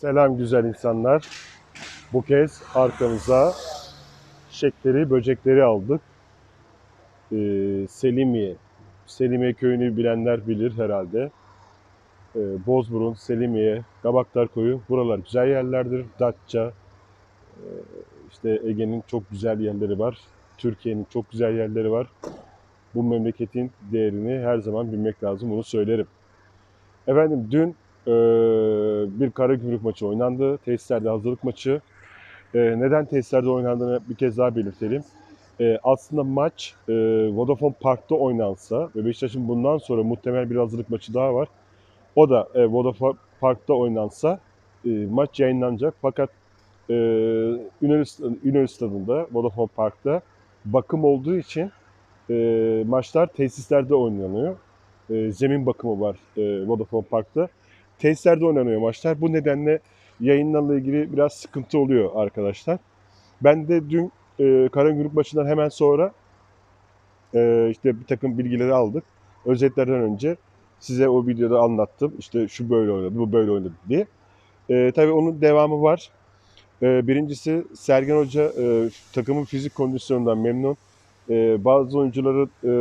Selam güzel insanlar. Bu kez arkamıza şekleri, böcekleri aldık. Ee, Selimiye. Selimiye köyünü bilenler bilir herhalde. Ee, Bozburun, Selimiye, Gabaktar koyu. Buralar güzel yerlerdir. Datça, ee, işte Ege'nin çok güzel yerleri var. Türkiye'nin çok güzel yerleri var. Bu memleketin değerini her zaman bilmek lazım. Bunu söylerim. Efendim dün ee, bir Karagümrük maçı oynandı. Tesislerde hazırlık maçı. Ee, neden tesislerde oynandığını bir kez daha belirtelim. Ee, aslında maç e, Vodafone Park'ta oynansa ve Beşiktaş'ın bundan sonra muhtemel bir hazırlık maçı daha var. O da e, Vodafone Park'ta oynansa e, maç yayınlanacak. Fakat e, Ünal, Stadı'nda, Vodafone Park'ta bakım olduğu için e, maçlar tesislerde oynanıyor. E, zemin bakımı var e, Vodafone Park'ta tesislerde oynanıyor maçlar. Bu nedenle yayınlarla ilgili biraz sıkıntı oluyor arkadaşlar. Ben de dün e, Karagümrük maçından hemen sonra e, işte bir takım bilgileri aldık. Özetlerden önce size o videoda anlattım. İşte şu böyle oynadı, bu böyle oynadı diye. E, tabii onun devamı var. E, birincisi Sergen Hoca e, takımın fizik kondisyonundan memnun. E, bazı oyuncuların e,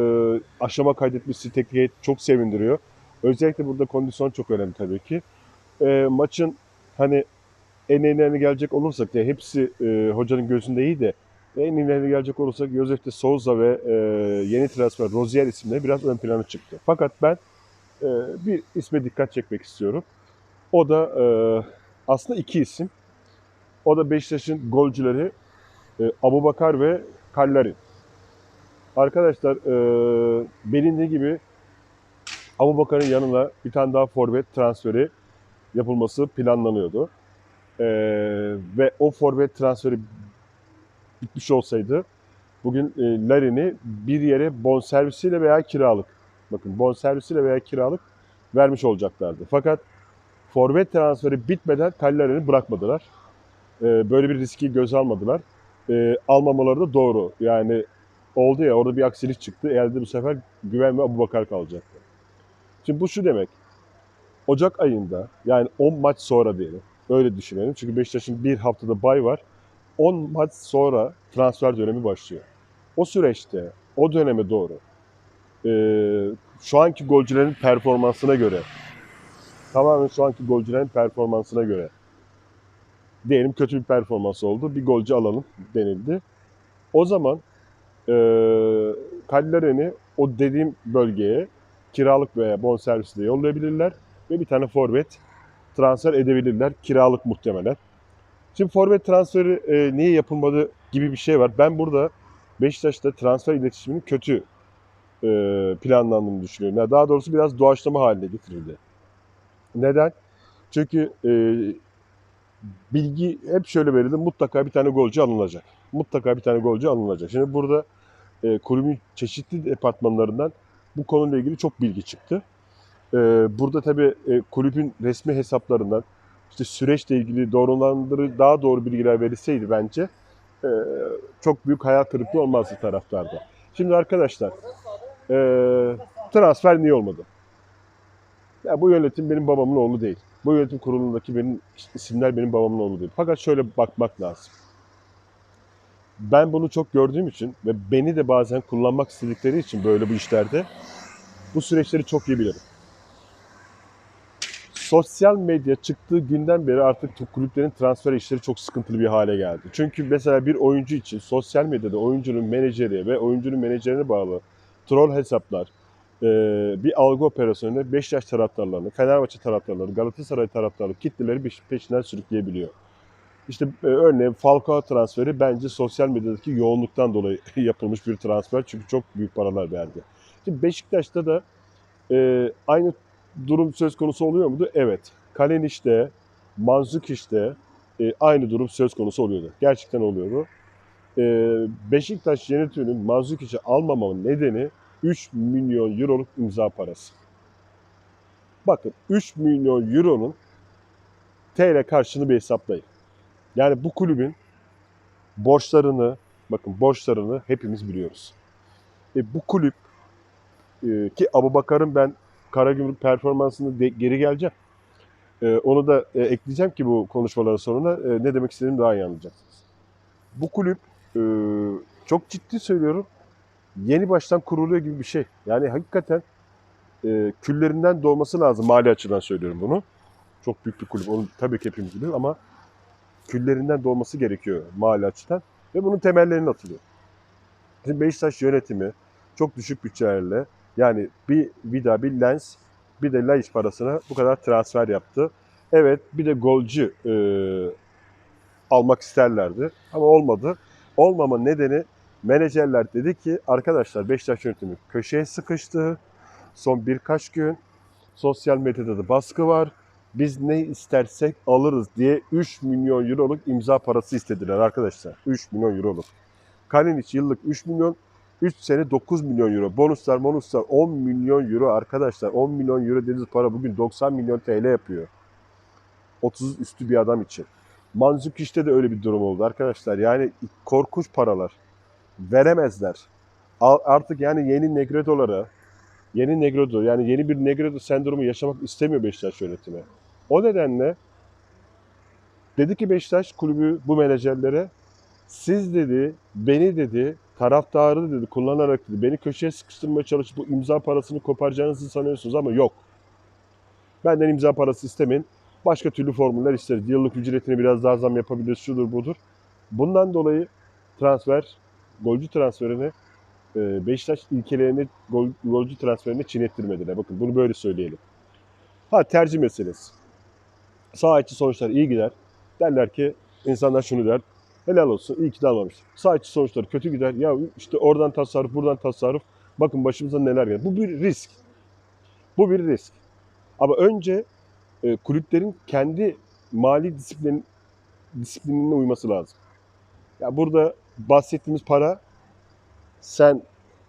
aşama kaydetmesi teknik heyet çok sevindiriyor. Özellikle burada kondisyon çok önemli tabii ki. E, maçın hani en iyilerine gelecek olursak da hepsi e, hocanın gözünde iyi de en iyilerine gelecek olursak Josef de Souza ve e, yeni transfer Rozier isimleri biraz ön plana çıktı. Fakat ben e, bir isme dikkat çekmek istiyorum. O da e, aslında iki isim. O da Beşiktaş'ın golcüleri e, Abubakar ve Kallarin. Arkadaşlar e, bilindiği gibi Abu Bakar'ın yanına bir tane daha forvet transferi yapılması planlanıyordu. Ee, ve o forvet transferi bitmiş olsaydı bugün e, Larin'i bir yere bonservisiyle veya kiralık bakın bonservisiyle veya kiralık vermiş olacaklardı. Fakat forvet transferi bitmeden Cagliari'ni bırakmadılar. Ee, böyle bir riski göze almadılar. Ee, almamaları da doğru. Yani oldu ya orada bir aksilik çıktı. Elde bu sefer Güven ve Abu Bakar kalacaktı. Şimdi bu şu demek. Ocak ayında yani 10 maç sonra diyelim. Öyle düşünelim. Çünkü Beşiktaş'ın bir haftada bay var. 10 maç sonra transfer dönemi başlıyor. O süreçte, o döneme doğru e, şu anki golcülerin performansına göre tamamen şu anki golcülerin performansına göre diyelim kötü bir performans oldu. Bir golcü alalım denildi. O zaman e, Cagliari'ni o dediğim bölgeye kiralık veya bonservisle yollayabilirler ve bir tane forvet transfer edebilirler. Kiralık muhtemelen. Şimdi forvet transferi e, niye yapılmadı gibi bir şey var. Ben burada Beşiktaş'ta transfer iletişiminin kötü e, planlandığını düşünüyorum. Yani daha doğrusu biraz doğaçlama haline getirildi. Neden? Çünkü e, bilgi hep şöyle verildi. Mutlaka bir tane golcü alınacak. Mutlaka bir tane golcü alınacak. Şimdi burada e, kulübün çeşitli departmanlarından bu konuyla ilgili çok bilgi çıktı. Ee, burada tabii e, kulübün resmi hesaplarından işte süreçle ilgili doğrulandırı daha doğru bilgiler verilseydi bence e, çok büyük hayal kırıklığı olmazdı taraftarda. Şimdi arkadaşlar e, transfer niye olmadı? Ya bu yönetim benim babamın oğlu değil. Bu yönetim kurulundaki benim isimler benim babamın oğlu değil. Fakat şöyle bakmak lazım. Ben bunu çok gördüğüm için ve beni de bazen kullanmak istedikleri için böyle bu işlerde bu süreçleri çok iyi bilirim. Sosyal medya çıktığı günden beri artık kulüplerin transfer işleri çok sıkıntılı bir hale geldi. Çünkü mesela bir oyuncu için sosyal medyada oyuncunun menajeri ve oyuncunun menajerine bağlı troll hesaplar, bir algı operasyonunda Beşiktaş taraftarlarını, Fenerbahçe taraftarlarını, Galatasaray taraftarları kitleleri peşinden sürükleyebiliyor. İşte e, örneğin Falcao transferi bence sosyal medyadaki yoğunluktan dolayı yapılmış bir transfer. Çünkü çok büyük paralar verdi. Şimdi Beşiktaş'ta da e, aynı durum söz konusu oluyor muydu? Evet. Kaleniş'te, Manzukiş'te e, aynı durum söz konusu oluyordu. Gerçekten oluyordu. E, Beşiktaş yönetiminin Manzukiş'i almamamın nedeni 3 milyon euroluk imza parası. Bakın 3 milyon euronun TL karşılığını bir hesaplayın. Yani bu kulübün borçlarını, bakın borçlarını hepimiz biliyoruz. E, bu kulüp e, ki Abu Bakar'ın ben Karagümrük performansını de, geri geleceğim. Ee, onu da e, ekleyeceğim ki bu konuşmaların sonuna e, ne demek istediğimi daha iyi anlayacaksınız. Bu kulüp e, çok ciddi söylüyorum yeni baştan kuruluyor gibi bir şey. Yani hakikaten e, küllerinden doğması lazım mali açıdan söylüyorum bunu. Çok büyük bir kulüp onu tabii ki hepimiz biliyoruz ama küllerinden doğması gerekiyor mali açıdan ve bunun temellerini atılıyor. Şimdi Beşiktaş yönetimi çok düşük bütçelerle yani bir Vida, bir Lens, bir de Laiç parasına bu kadar transfer yaptı. Evet bir de golcü e, almak isterlerdi ama olmadı. Olmama nedeni menajerler dedi ki arkadaşlar Beşiktaş yönetimi köşeye sıkıştı. Son birkaç gün sosyal medyada da baskı var. Biz ne istersek alırız diye 3 milyon euroluk imza parası istediler arkadaşlar. 3 milyon euroluk. Kalinic yıllık 3 milyon, 3 sene 9 milyon euro. Bonuslar bonuslar 10 milyon euro arkadaşlar. 10 milyon euro dediğiniz para bugün 90 milyon TL yapıyor. 30 üstü bir adam için. Manzuk işte de öyle bir durum oldu arkadaşlar. Yani korkunç paralar. Veremezler. Artık yani yeni Negredo'lara, yeni Negredo yani yeni bir Negredo sendromu yaşamak istemiyor Beşiktaş yönetimi. O nedenle dedi ki Beşiktaş kulübü bu menajerlere siz dedi, beni dedi, taraftarı dedi kullanarak dedi, beni köşeye sıkıştırmaya çalışıp bu imza parasını koparacağınızı sanıyorsunuz ama yok. Benden imza parası istemeyin. Başka türlü formüller isteriz. Yıllık ücretini biraz daha zam yapabiliriz, şudur budur. Bundan dolayı transfer, golcü transferini e, Beşiktaş ilkelerini gol, golcü transferini çiğnettirmediler. Bakın bunu böyle söyleyelim. Ha tercih meselesi. Sağ içi sonuçlar iyi gider. Derler ki insanlar şunu der. Helal olsun iyi ki de almamış. Sağ içi sonuçları kötü gider. Ya işte oradan tasarruf buradan tasarruf. Bakın başımıza neler geldi. Bu bir risk. Bu bir risk. Ama önce e, kulüplerin kendi mali disiplin disiplinine uyması lazım. Ya burada bahsettiğimiz para sen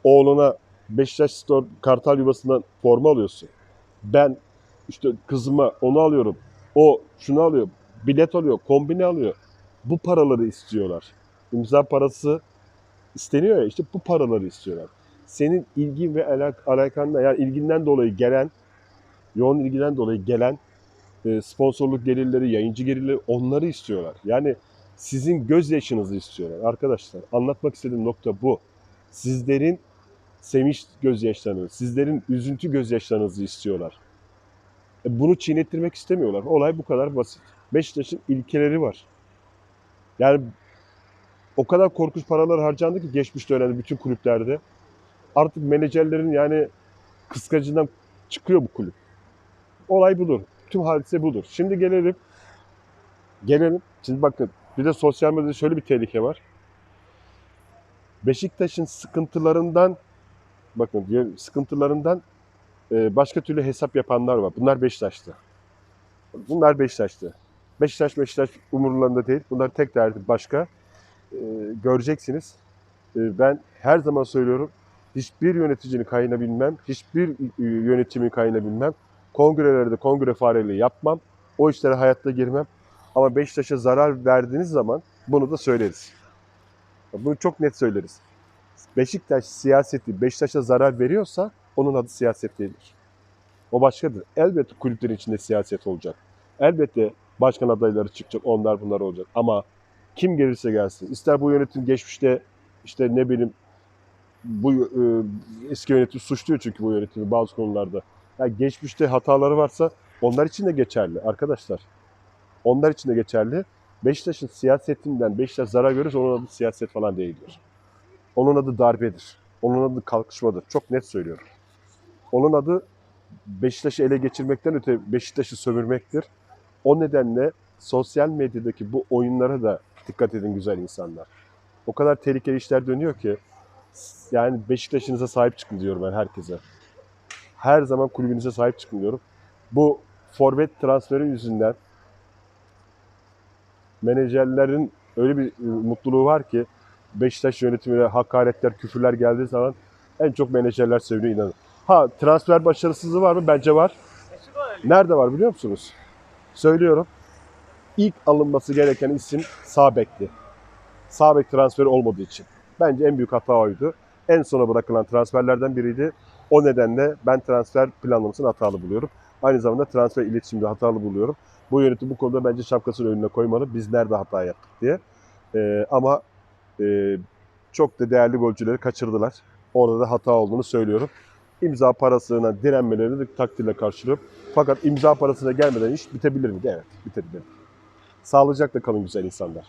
oğluna Beşiktaş Store Kartal Yuvası'ndan forma alıyorsun. Ben işte kızıma onu alıyorum. O şunu alıyor. Bilet alıyor, kombine alıyor. Bu paraları istiyorlar. İmza parası isteniyor ya işte bu paraları istiyorlar. Senin ilgin ve alak alakanda yani ilginden dolayı gelen yoğun ilgiden dolayı gelen e, sponsorluk gelirleri, yayıncı gelirleri onları istiyorlar. Yani sizin gözyaşınızı istiyorlar arkadaşlar. Anlatmak istediğim nokta bu. Sizlerin sevinç gözyaşlarını, sizlerin üzüntü gözyaşlarınızı istiyorlar. E, bunu çiğnettirmek istemiyorlar. Olay bu kadar basit. Beşiktaş'ın ilkeleri var. Yani o kadar korkunç paralar harcandı ki geçmiş dönemde bütün kulüplerde. Artık menajerlerin yani kıskacından çıkıyor bu kulüp. Olay budur. Tüm hadise budur. Şimdi gelelim. Gelelim. Şimdi bakın bir de sosyal medyada şöyle bir tehlike var. Beşiktaş'ın sıkıntılarından bakın sıkıntılarından e, başka türlü hesap yapanlar var. Bunlar Beşiktaş'ta. Bunlar Beşiktaş'ta. Beşiktaş Beşiktaş umurlarında değil. Bunlar tek derdi başka. E, göreceksiniz. E, ben her zaman söylüyorum. Hiçbir yöneticinin kayına bilmem. Hiçbir yönetimin kayına bilmem. Kongrelerde kongre fareliği yapmam. O işlere hayatta girmem. Ama Beşiktaş'a zarar verdiğiniz zaman bunu da söyleriz. Bunu çok net söyleriz. Beşiktaş siyaseti Beşiktaş'a zarar veriyorsa onun adı siyaset değildir. O başkadır. Elbette kulüplerin içinde siyaset olacak. Elbette başkan adayları çıkacak, onlar bunlar olacak. Ama kim gelirse gelsin, ister bu yönetim geçmişte işte ne bileyim bu e, eski yönetim suçluyor çünkü bu yönetimi bazı konularda. Yani geçmişte hataları varsa onlar için de geçerli arkadaşlar. Onlar için de geçerli. Beşiktaş'ın siyasetinden Beşiktaş zarar görürse onun adı siyaset falan değildir. Onun adı darbedir. Onun adı kalkışmadır. Çok net söylüyorum. Onun adı Beşiktaş'ı ele geçirmekten öte Beşiktaş'ı sömürmektir. O nedenle sosyal medyadaki bu oyunlara da dikkat edin güzel insanlar. O kadar tehlikeli işler dönüyor ki yani Beşiktaş'ınıza sahip çıkın diyorum ben herkese. Her zaman kulübünüze sahip çıkın diyorum. Bu forvet transferi yüzünden menajerlerin öyle bir e, mutluluğu var ki Beşiktaş yönetimine hakaretler, küfürler geldiği zaman en çok menajerler seviniyor inanın. Ha transfer başarısızlığı var mı? Bence var. Nerede var biliyor musunuz? Söylüyorum. İlk alınması gereken isim sağ bekti. Sağ bek transferi olmadığı için. Bence en büyük hata oydu. En sona bırakılan transferlerden biriydi. O nedenle ben transfer planlamasını hatalı buluyorum. Aynı zamanda transfer iletişimde hatalı buluyorum. Bu yönetim bu konuda bence şapkasını önüne koymalı. Biz nerede hata yaptık diye. Ee, ama e, çok da değerli golcüleri kaçırdılar. Orada da hata olduğunu söylüyorum. İmza parasına direnmelerini de takdirle karşılıyorum. Fakat imza parasına gelmeden iş bitebilir miydi? Evet, bitebilir. Sağlıcakla kalın güzel insanlar.